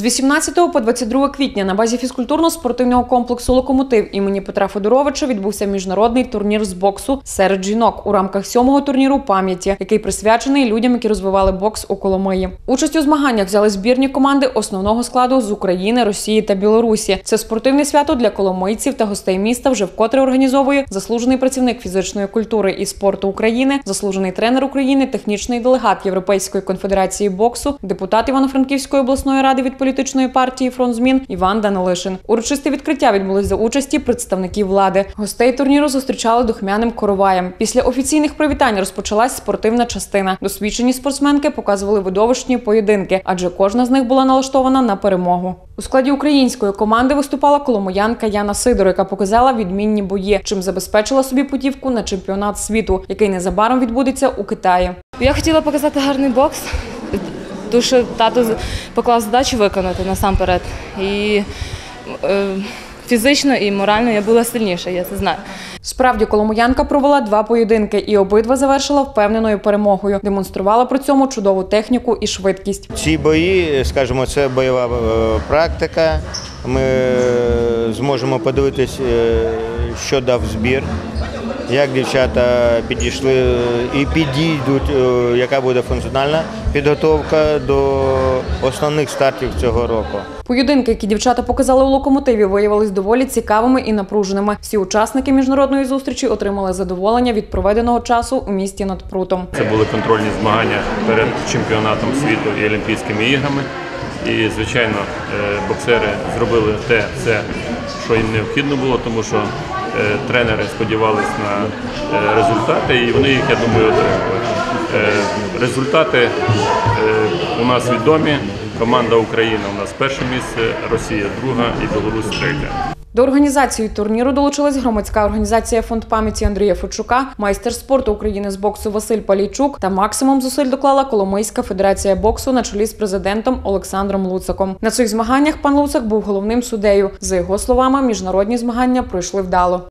З 18 по 22 квітня на базі фізкультурно-спортивного комплексу Локомотив імені Петра Федоровича відбувся міжнародний турнір з боксу серед жінок у рамках сьомого турніру пам'яті, який присвячений людям, які розвивали бокс у Коломиї. Участь у змаганнях взяли збірні команди основного складу з України, Росії та Білорусі. Це спортивне свято для коломийців та гостей міста вже вкотре організовує заслужений працівник фізичної культури і спорту України, заслужений тренер України, технічний делегат Європейської конфедерації боксу, депутат Івано-Франківської обласної ради від політичної партії Фронт змін Іван Данилишин. Урочисте відкриття відбулось за участі представників влади. Гостей турніру зустрічали духмяним короваєм. Після офіційних привітань розпочалась спортивна частина. Досвідчені спортсменки показували видовищні поєдинки, адже кожна з них була налаштована на перемогу. У складі української команди виступала коломоянка Яна Сидор, яка показала відмінні бої, чим забезпечила собі путівку на чемпіонат світу, який незабаром відбудеться у Китаї. Я хотіла показати гарний бокс, тому що тато поклав задачу виконати насамперед. І е, фізично і морально я була сильніша, я це знаю. Справді, коломоянка провела два поєдинки і обидва завершила впевненою перемогою. Демонструвала при цьому чудову техніку і швидкість. Ці бої, скажімо, це бойова е, практика. Ми е, зможемо подивитись, е, що дав збір, як дівчата підійшли і підійдуть, е, яка буде функціональна підготовка до основних стартів цього року. Поєдинки, які дівчата показали у локомотиві, виявились доволі цікавими і напруженими. Всі учасники міжнародної зустрічі отримали задоволення від проведеного часу у місті над прутом. Це були контрольні змагання перед чемпіонатом світу і Олімпійськими іграми. І, звичайно, е, боксери зробили те, все, що їм необхідно було, тому що тренери сподівалися на е, результати, і вони їх, я думаю, отримали. Е, Результати е, у нас відомі. Команда Україна у нас перше місце, Росія друга і Білорусь третя. До організації турніру долучилась громадська організація Фонд пам'яті Андрія Фочука, майстер спорту України з боксу Василь Палійчук та максимум зусиль доклала Коломийська федерація боксу на чолі з президентом Олександром Луцаком. На цих змаганнях пан Луцак був головним суддею. За його словами, міжнародні змагання пройшли вдало.